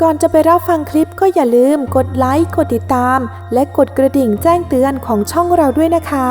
ก่อนจะไปรับฟังคลิปก็อย่าลืมกดไลค์ กดติดตาม และกดกระดิ่งแจ้งเตือนของช่องเราด้วยนะคะ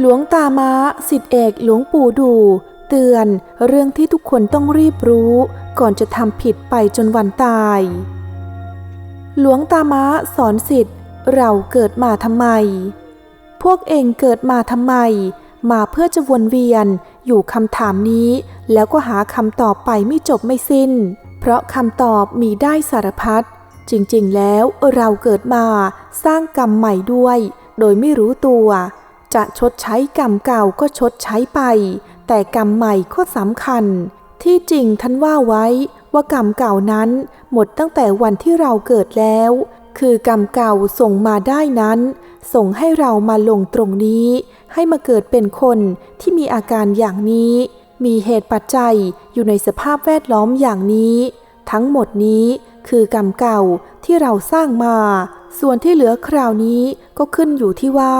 หลวงตาม้าสิทธิเอกหลวงปู่ดู เตือนเรื่องที่ทุกคนต้องรีบรู้ ก่อนจะทำผิดไปจนวันตาย หลวงตาม้าสอนสิทธิ์เราเกิดมาทำไม พวกเองเกิดมาทำไม มาเพื่อจะวนเวียนอยู่คำถามนี้ แล้วก็หาคำตอบไปไม่จบไม่สิ้น เพราะคำตอบมีได้สารพัด จริงๆ แล้วเราเกิดมาสร้างกรรมใหม่ด้วย โดยไม่รู้ตัว จะชดใช้กรรมเก่าก็ชดใช้ไป แต่กรรมใหม่ก็สำคัญ ที่จริงท่านว่าไว้ว่ากรรมเก่านั้นหมดตั้งแต่วันที่เราเกิดแล้ว คือกรรมเก่าส่งมาได้นั้น ส่งให้เรามาลงตรงนี้ ให้มาเกิดเป็นคนที่มีอาการอย่างนี้ มีเหตุปัจจัยอยู่ในสภาพแวดล้อมอย่างนี้ ทั้งหมดนี้คือกรรมเก่าที่เราสร้างมา ส่วนที่เหลือคราวนี้ก็ขึ้นอยู่ที่ว่า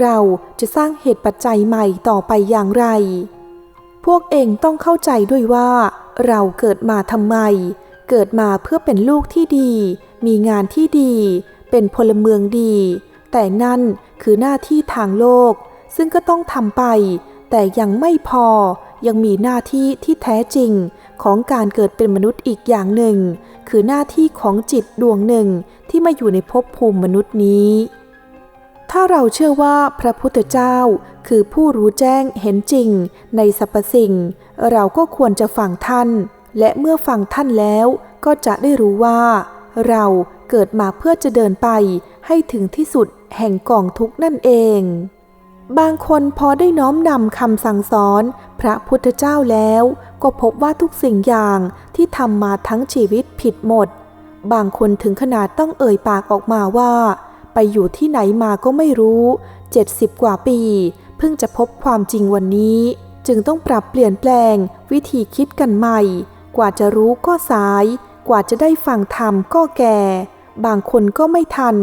เราจะสร้างเหตุปัจจัยใหม่ต่อไปอย่างไร พวกเองต้องเข้าใจด้วยว่า เราเกิดมาทำไม เกิดมาเพื่อเป็นลูกที่ดี มีงานที่ดี เป็นพลเมืองดี แต่นั่นคือหน้าที่ทางโลก ซึ่งก็ต้องทำไป แต่ยังไม่พอ ยังมีหน้าที่ที่แท้จริงของการเกิดเป็นมนุษย์อีกอย่างหนึ่ง คือหน้าที่ของจิตดวงหนึ่งที่มาอยู่ในภพภูมิมนุษย์นี้ ถ้าเราเชื่อว่าพระพุทธเจ้าคือผู้รู้แจ้งเห็นจริงในสรรพสิ่ง เราก็ควรจะฟังท่าน และเมื่อฟังท่านแล้วก็จะได้รู้ว่า เราเกิดมาเพื่อจะเดินไปให้ถึงที่สุดแห่งกองทุกนั่นเอง บางคนพอได้น้อมนำคำสั่งสอนพระพุทธเจ้าแล้ว ก็พบว่าทุกสิ่งอย่างที่ทำมาทั้งชีวิตผิดหมด บางคนถึงขนาดต้องเอ่ยปากออกมาว่า ไปอยู่ที่ไหนมาก็ไม่รู้ 70 กว่าปี เพิ่งจะพบความจริงวันนี้ จึงต้องปรับเปลี่ยนแปลง วิธีคิดกันใหม่ กว่าจะรู้ก็สาย กว่าจะได้ฟังธรรมก็แก่ บางคนก็ไม่ทัน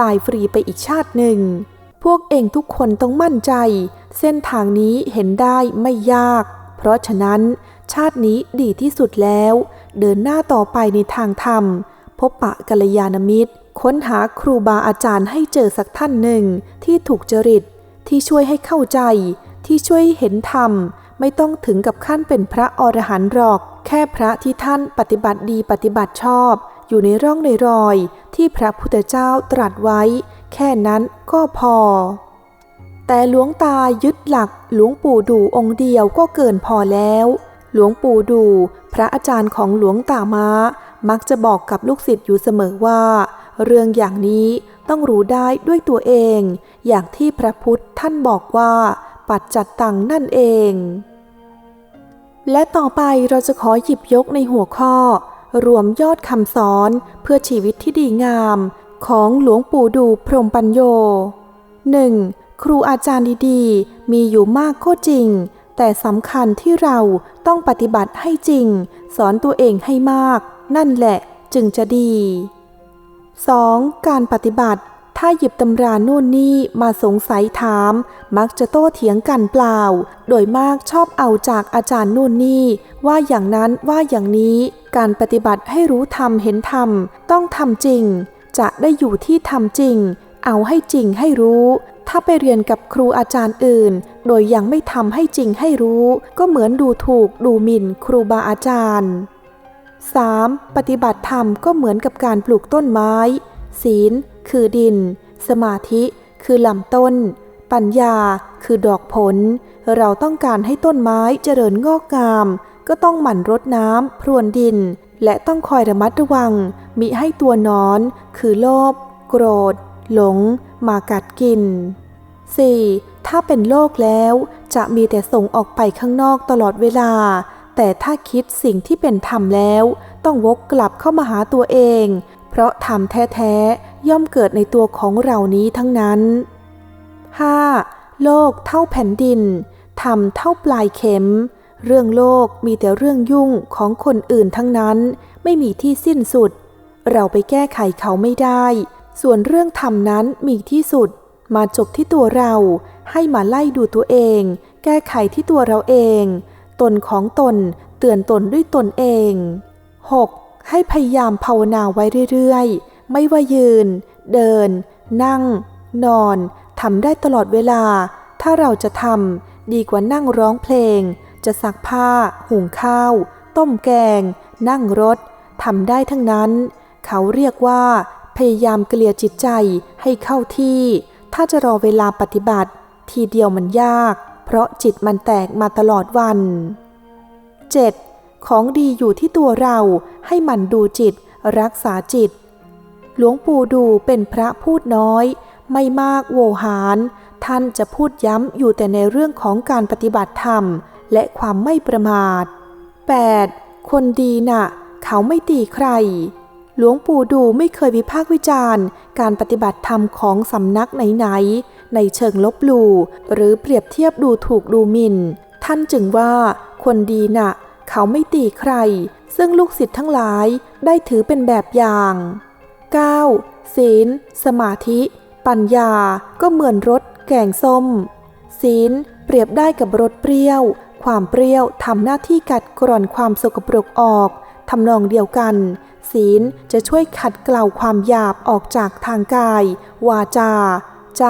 ตายฟรีไปอีกชาติหนึ่ง พวกเองทุกคนต้องมั่นใจ เส้นทางนี้เห็นได้ไม่ยาก เพราะฉะนั้น ชาตินี้ดีที่สุดแล้ว เดินหน้าต่อไปในทางธรรม พบปะกัลยาณมิตร ค้นหาครูบาอาจารย์ให้เจอสักท่านหนึ่งที่ถูกจริต ที่ช่วยให้เข้าใจ ที่ช่วยเห็นธรรม ไม่ต้องถึงกับขั้นเป็นพระอรหันต์หรอก แค่พระที่ท่านปฏิบัติดีปฏิบัติชอบ อยู่ในร่องในรอย ที่พระพุทธเจ้าตรัสไว้ แค่นั้นก็พอ แต่หลวงตายึดหลักหลวงปู่ดูองค์เดียวก็เกินพอแล้ว หลวงปู่ดู พระอาจารย์ของหลวงตามามักจะบอกกับลูกศิษย์อยู่เสมอว่า เรื่องอย่างนี้ต้องรู้ได้ด้วยตัวเอง อย่างที่พระพุทธท่านบอกว่า ปัจจัดตังนั่นเอง และต่อไปเราจะขอหยิบยกในหัวข้อ รวมยอดคำสอนเพื่อชีวิตที่ดีงาม ของหลวงปู่ดูพรหมปัญโย 1. ครูอาจารย์ดีๆ มีอยู่มากก็จริง แต่สำคัญที่เราต้องปฏิบัติให้จริง สอนตัวเองให้มาก นั่นแหละจึงจะดี 2. การปฏิบัติ ถ้าหยิบตำราโน่นนี่มาสงสัยถาม มักจะโต้เถียงกันเปล่า โดยมากชอบเอาจากอาจารย์โน่นนี่ ว่าอย่างนั้นว่าอย่างนี้ การปฏิบัติให้รู้ธรรมเห็นธรรมต้องทำจริง จะได้อยู่ที่ทำจริง เอาให้จริงให้รู้ ถ้าไปเรียนกับครูอาจารย์อื่น โดยยังไม่ทำให้จริงให้รู้ ก็เหมือนดูถูกดูหมิ่นครูบาอาจารย์ 3. ปฏิบัติธรรมก็เหมือนกับการปลูกต้นไม้ ศีล คือดิน สมาธิ คือลำต้น ปัญญา คือดอกผล เราต้องการให้ต้นไม้เจริญงอกงาม ก็ต้องหมั่นรดน้ำพรวนดิน และต้องคอยระมัดระวังมิให้ตัวนอน คือโลภโกรธ หลง มากัดกิน 4. ถ้าเป็นโลกแล้ว จะมีแต่ส่งออกไปข้างนอกตลอดเวลา แต่ถ้าคิดสิ่งที่เป็นธรรมแล้ว ต้องวกกลับเข้ามาหาตัวเอง เพราะธรรมแท้ๆย่อมเกิดในตัวของเรานี้ทั้งนั้น 5. โลกเท่าแผ่นดินธรรมเท่าปลายเข็ม เรื่องโลกมีแต่เรื่องยุ่งของคนอื่นทั้งนั้น ไม่มีที่สิ้นสุด เราไปแก้ไขเขาไม่ได้ ส่วนเรื่องธรรมนั้นมีที่สุด มาจบที่ตัวเรา ให้มาไล่ดูตัวเอง แก้ไขที่ตัวเราเอง ตนของตนเตือนตนด้วยตนเอง 6. ให้พยายามภาวนาไว้เรื่อยๆ ไม่ว่ายืน เดิน นั่ง นอนทำได้ตลอดเวลา ถ้าเราจะทำดีกว่านั่งร้องเพลง จะซักผ้า หุงข้าว ต้มแกง นั่งรถทำได้ทั้งนั้น เขาเรียกว่า พยายามเกลี่ยจิตใจให้เข้าที่ ถ้าจะรอเวลาปฏิบัติ ทีเดียวมันยาก เพราะจิตมันแตกมาตลอดวัน 7. ของดีอยู่ที่ตัวเราให้มันดูจิต รักษาจิต หลวงปู่ดูเป็นพระพูดน้อย ไม่มากโวหาร ท่านจะพูดย้ำอยู่แต่ในเรื่องของการปฏิบัติธรรม และความไม่ประมาท 8. คนดีน่ะ เขาไม่ตีใคร หลวงปู่ดูไม่เคยวิพากษ์วิจารณ์ การปฏิบัติธรรมของสำนักไหนๆ ในเชิงลบหลู่หรือเปรียบเทียบดูถูกดูหมิน่น ท่านจึงว่า คนดีน่ะ เขาไม่ตีใคร ซึ่งลูกศิษย์ทั้งหลายได้ถือเป็นแบบอย่าง 9. ศีล สมาธิ ปัญญา ก็เหมือนรสแกงส้ม ศีลเปรียบได้กับรสเปรี้ยว ความเปรี้ยวทำหน้าที่กัดกร่อนความสกปรกออกทำนองเดียวกัน ศีลจะช่วยขัดเกลาความหยาบออกจากทางกาย วาจา ใจ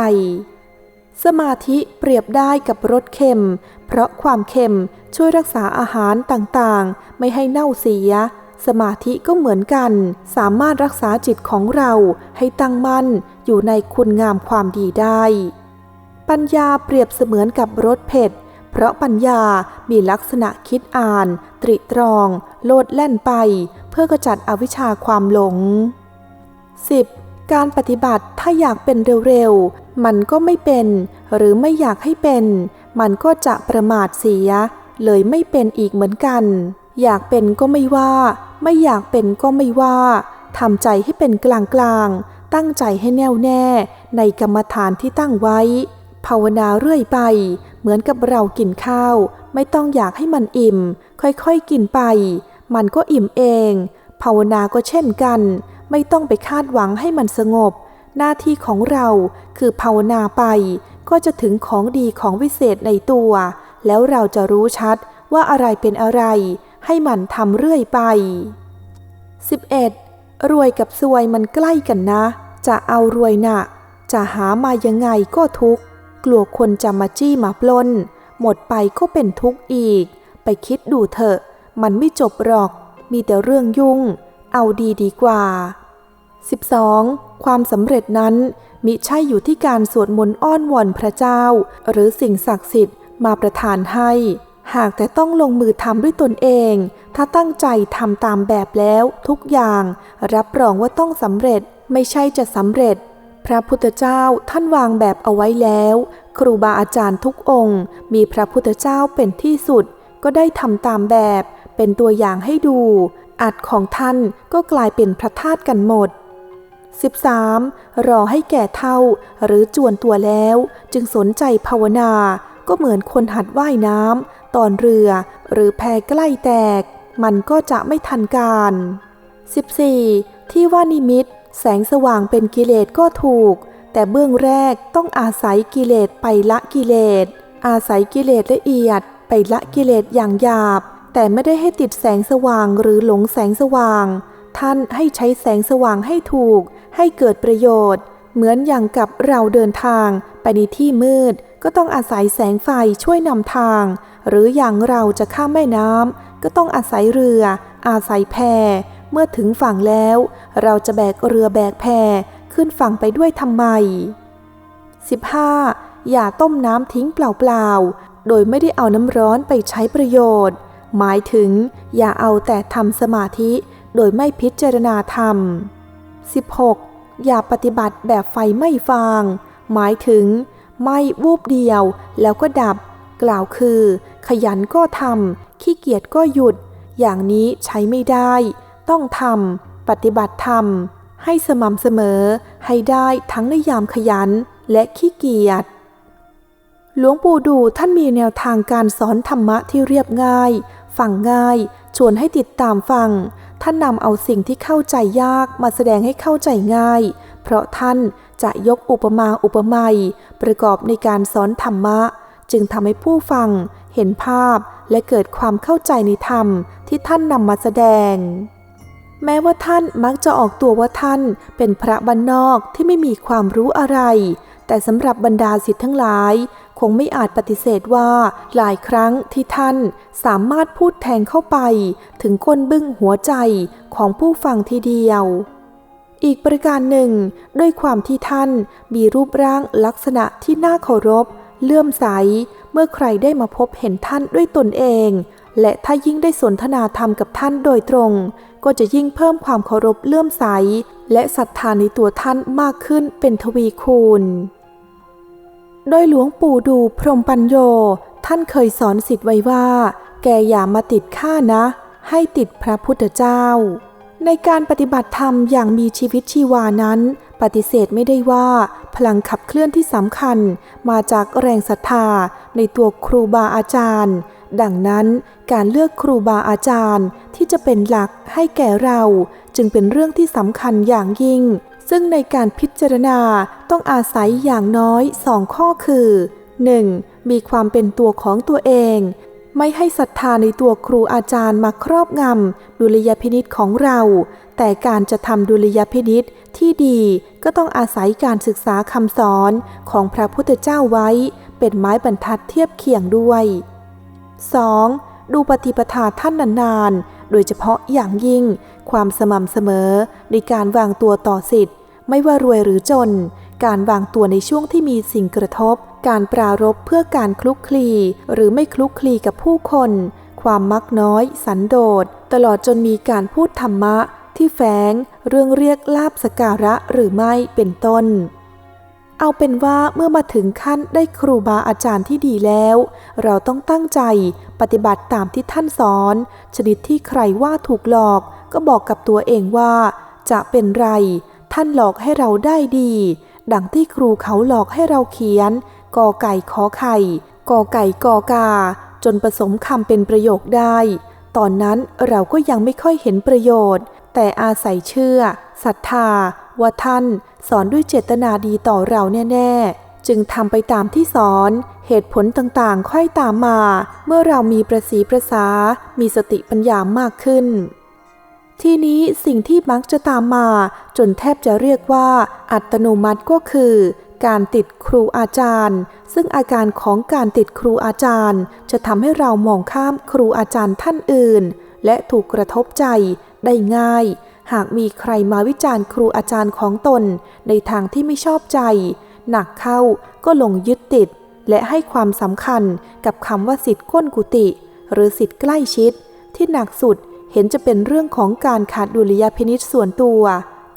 สมาธิเปรียบได้กับรสเค็ม เพราะความเค็มช่วยรักษาอาหารต่างๆ ไม่ให้เน่าเสีย สมาธิก็เหมือนกัน สามารถรักษาจิตของเราให้ตั้งมั่นอยู่ในคุณงามความดีได้ ปัญญาเปรียบเสมือนกับรสเผ็ด เพราะปัญญามีลักษณะคิดอ่าน ตริตรอง โลดแล่นไป เพื่อกระจัดอวิชชาความหลง 10. การปฏิบัติถ้าอยากเป็นเร็วๆ มันก็ไม่เป็น หรือไม่อยากให้เป็น มันก็จะประมาทเสีย เลยไม่เป็นอีกเหมือนกัน อยากเป็นก็ไม่ว่า ไม่อยากเป็นก็ไม่ว่าทำใจให้เป็นกลางๆ ตั้งใจให้แน่วแน่ในกรรมฐานที่ตั้งไว้ ภาวนาเรื่อยไป เหมือนกับเรากินข้าว ไม่ต้องอยากให้มันอิ่ม ค่อยๆกินไป มันก็อิ่มเอง ภาวนาก็เช่นกัน ไม่ต้องไปคาดหวังให้มันสงบ หน้าที่ของเราคือภาวนาไป ก็จะถึงของดีของวิเศษในตัว แล้วเราจะรู้ชัดว่าอะไรเป็นอะไร ให้มันทำเรื่อยไป 11. รวยกับซวยมันใกล้กันนะ จะเอารวยนะ่ะจะหามายังไงก็ทุกข์ กลัวคนจะมาจี้มาปล้น หมดไปก็เป็นทุกข์อีก ไปคิดดูเถอะ มันไม่จบหรอก มีแต่เรื่องยุ่ง เอาดีดีกว่า 12. ความสำเร็จนั้นมิใช่อยู่ที่การสวดมนต์อ้อนวอนพระเจ้า หรือสิ่งศักดิ์สิทธิ์มาประทานให้ หากแต่ต้องลงมือทำด้วยตนเอง ถ้าตั้งใจทำตามแบบแล้ว ทุกอย่าง รับรองว่าต้องสำเร็จไม่ใช่จะสำเร็จ พระพุทธเจ้าท่านวางแบบเอาไว้แล้ว ครูบาอาจารย์ทุกองค์ มีพระพุทธเจ้าเป็นที่สุด ก็ได้ทำตามแบบเป็นตัวอย่างให้ดู อัดของท่านก็กลายเป็นพระธาตุกันหมด 13. รอให้แก่เท่าหรือจวนตัวแล้ว จึงสนใจภาวนา ก็เหมือนคนหัดว่ายน้ำตอนเรือหรือแพใกล้แตก มันก็จะไม่ทันการ 14. ที่ว่านิมิต แสงสว่างเป็นกิเลสก็ถูก แต่เบื้องแรกต้องอาศัยกิเลสไปละกิเลส อาศัยกิเลสละเอียด ไปละกิเลสอย่างหยาบ แต่ไม่ได้ให้ติดแสงสว่างหรือหลงแสงสว่าง ท่านให้ใช้แสงสว่างให้ถูก ให้เกิดประโยชน์ เหมือนอย่างกับเราเดินทางไปในที่มืด ก็ต้องอาศัยแสงไฟช่วยนำทาง หรืออย่างเราจะข้ามแม่น้ำก็ต้องอาศัยเรือ อาศัยแพ เมื่อถึงฝั่งแล้ว เราจะแบกเรือแบกแพขึ้นฝั่งไปด้วยทำไม 15. อย่าต้มน้ำทิ้งเปล่าๆ โดยไม่ได้เอาน้ำร้อนไปใช้ประโยชน์ หมายถึง อย่าเอาแต่ทำสมาธิโดยไม่พิจารณาธรรม 16. อย่าปฏิบัติแบบไฟไม่ฟาง หมายถึง ไม่วูบเดียวแล้วก็ดับ กล่าวคือ ขยันก็ทำขี้เกียจก็หยุด อย่างนี้ใช้ไม่ได้ ต้องทำปฏิบัติธรรม ให้สม่ำเสมอให้ได้ทั้งในยามขยันและขี้เกียจหลวงปู่ดูท่านมีแนวทางการสอนธรรมะที่เรียบง่าย ฟังง่าย ชวนให้ติดตามฟัง ท่านนำเอาสิ่งที่เข้าใจยากมาแสดงให้เข้าใจง่าย เพราะท่านจะยกอุปมาอุปไมยประกอบในการสอนธรรมะ จึงทำให้ผู้ฟัง เห็นภาพและเกิดความเข้าใจในธรรมที่ท่านนำมาแสดง แม้ว่าท่านมักจะออกตัวว่าท่านเป็นพระบ้านนอกที่ไม่มีความรู้อะไร แต่สำหรับบรรดาสิทธิ์ทั้งหลาย คงไม่อาจปฏิเสธว่าหลายครั้งที่ท่านสามารถพูดแทงเข้าไป ถึงก้นบึ้งหัวใจของผู้ฟังทีเดียว อีกประการหนึ่ง ด้วยความที่ท่านมีรูปร่างลักษณะที่น่าเคารพ เลื่อมใส เมื่อใครได้มาพบเห็นท่านด้วยตนเอง และถ้ายิ่งได้สนทนาธรรมกับท่านโดยตรง ก็จะยิ่งเพิ่มความเคารพเลื่อมใส และศรัทธาในตัวท่านมากขึ้นเป็นทวีคูณ โดยหลวงปู่ดูพรหมปัญโย ท่านเคยสอนสิทธิ์ไว้ว่า แกอย่ามาติดข้านะ ให้ติดพระพุทธเจ้า ในการปฏิบัติธรรมอย่างมีชีวิตชีวานั้น ปฏิเสธไม่ได้ว่า พลังขับเคลื่อนที่สำคัญ มาจากแรงศรัทธาในตัวครูบาอาจารย์ ดังนั้นการเลือกครูบาอาจารย์ที่จะเป็นหลักให้แก่เราจึงเป็นเรื่องที่สำคัญอย่างยิ่ง ซึ่งในการพิจารณาต้องอาศัยอย่างน้อยสองข้อคือ 1. มีความเป็นตัวของตัวเอง ไม่ให้ศรัทธาในตัวครูอาจารย์มาครอบงำดุลยพินิษของเรา แต่การจะทำดุลยพินิษที่ดีก็ต้องอาศัยการศึกษาคำสอนของพระพุทธเจ้าไว้ เป็นไม้บรรทัดเทียบเคียงด้วย 2. ดูปฏิปทาท่านนานๆ โดยเฉพาะอย่างยิ่ง ความสม่ำเสมอในการวางตัวต่อสิทธิ์ ไม่ว่ารวยหรือจน การวางตัวในช่วงที่มีสิ่งกระทบ การปรารบเพื่อการคลุกคลีหรือไม่คลุกคลีกับผู้คน ความมักน้อย สันโดษ ตลอดจนมีการพูดธรรมะที่แฝงเรื่องเรียกลาบสการะหรือไม่เป็นต้น เอาเป็นว่าเมื่อมาถึงขั้นได้ครูบาอาจารย์ที่ดีแล้ว เราต้องตั้งใจปฏิบัติตามที่ท่านสอน ชนิดที่ใครว่าถูกหลอก ก็บอกกับตัวเองว่า จะเป็นไร ท่านหลอกให้เราได้ดี ดังที่ครูเขาหลอกให้เราเขียนกอไก่ขอไข่กอไก่กอกา จนผสมคำเป็นประโยคได้ ตอนนั้นเราก็ยังไม่ค่อยเห็นประโยชน์ แต่อาศัยเชื่อศรัทธา ว่าท่านสอนด้วยเจตนาดีต่อเราแน่ ๆ จึงทำไปตามที่สอนเหตุผลต่างๆ ค่อยตามมา เมื่อเรามีประสีประสา มีสติปัญญามากขึ้น ทีนี้สิ่งที่มักจะตามมาจนแทบจะเรียกว่าอัตโนมัติก็คือ การติดครูอาจารย์ ซึ่งอาการของการติดครูอาจารย์ จะทำให้เรามองข้ามครูอาจารย์ท่านอื่น และถูกกระทบใจ ได้ง่าย หากมีใครมาวิจารณ์ครูอาจารย์ของตน ในทางที่ไม่ชอบใจ หนักเข้าก็ลงยึดติด และให้ความสำคัญกับคำว่าสิทธิ์ก้นกุฏิหรือสิทธิ์ใกล้ชิด ที่หนักสุดเห็นจะเป็นเรื่องของการขาดดุลยพินิษส่วนตัว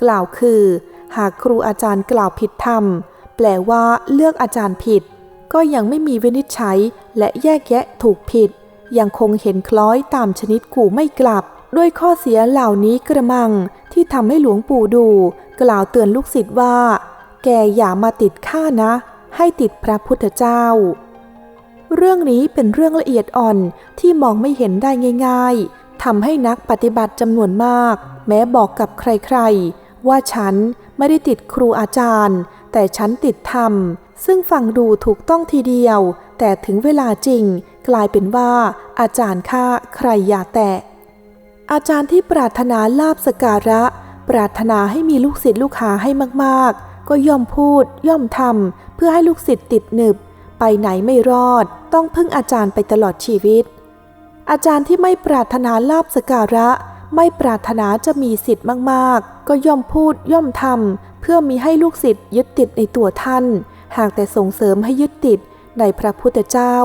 กล่าวคือ หากครูอาจารย์กล่าวผิดธรรม แปลว่าเลือกอาจารย์ผิด ก็ยังไม่มีวินิจฉัยและแยกแยะถูกผิด ยังคงเห็นคล้อยตามชนิดขู่ไม่กลับ ด้วยข้อเสียเหล่านี้กระมังที่ทำให้หลวงปู่ดู กล่าวเตือนลูกศิษย์ว่า แกอย่ามาติดข้านะ ให้ติดพระพุทธเจ้า เรื่องนี้เป็นเรื่องละเอียดอ่อนที่มองไม่เห็นได้ง่าย ๆทำให้นักปฏิบัติจำนวนมาก แม้บอกกับใครๆ ว่าฉันไม่ได้ติดครูอาจารย์ แต่ฉันติดธรรม ซึ่งฟังดูถูกต้องทีเดียว แต่ถึงเวลาจริง กลายเป็นว่าอาจารย์ข้าใครอย่าแตะ อาจารย์ที่ปรารถนาลาบสการะ ปรารถนาให้มีลูกศิษย์ลูกหาให้มากๆ ก็ย่อมพูด ย่อมทำเพื่อให้ลูกศิษย์ติดหนึบ ไปไหนไม่รอด ต้องพึ่งอาจารย์ไปตลอดชีวิต อาจารย์ที่ไม่ปรารถนาลาบสการะ ไม่ปรารถนาจะมีสิทธิ์มากๆ ก็ย่อมพูดย่อมทำเพื่อมีให้ลูกศิษย์ยึดติดในตัวท่าน หากแต่ส่งเสริมให้ยึดติดในพระพุทธเจ้า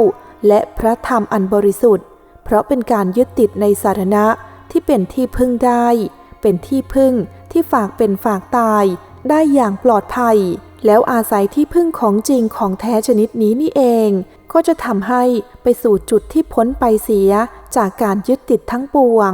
และพระธรรมอันบริสุทธิ์ เพราะเป็นการยึดติดในสาธนะ ที่เป็นที่พึ่งได้ เป็นที่พึ่งที่ฝากเป็นฝากตาย ได้อย่างปลอดภัย แล้วอาศัยที่พึ่งของจริงของแท้ชนิดนี้นี่เอง ก็จะทำให้ไปสู่จุดที่พ้นไปเสียจากการยึดติดทั้งปวง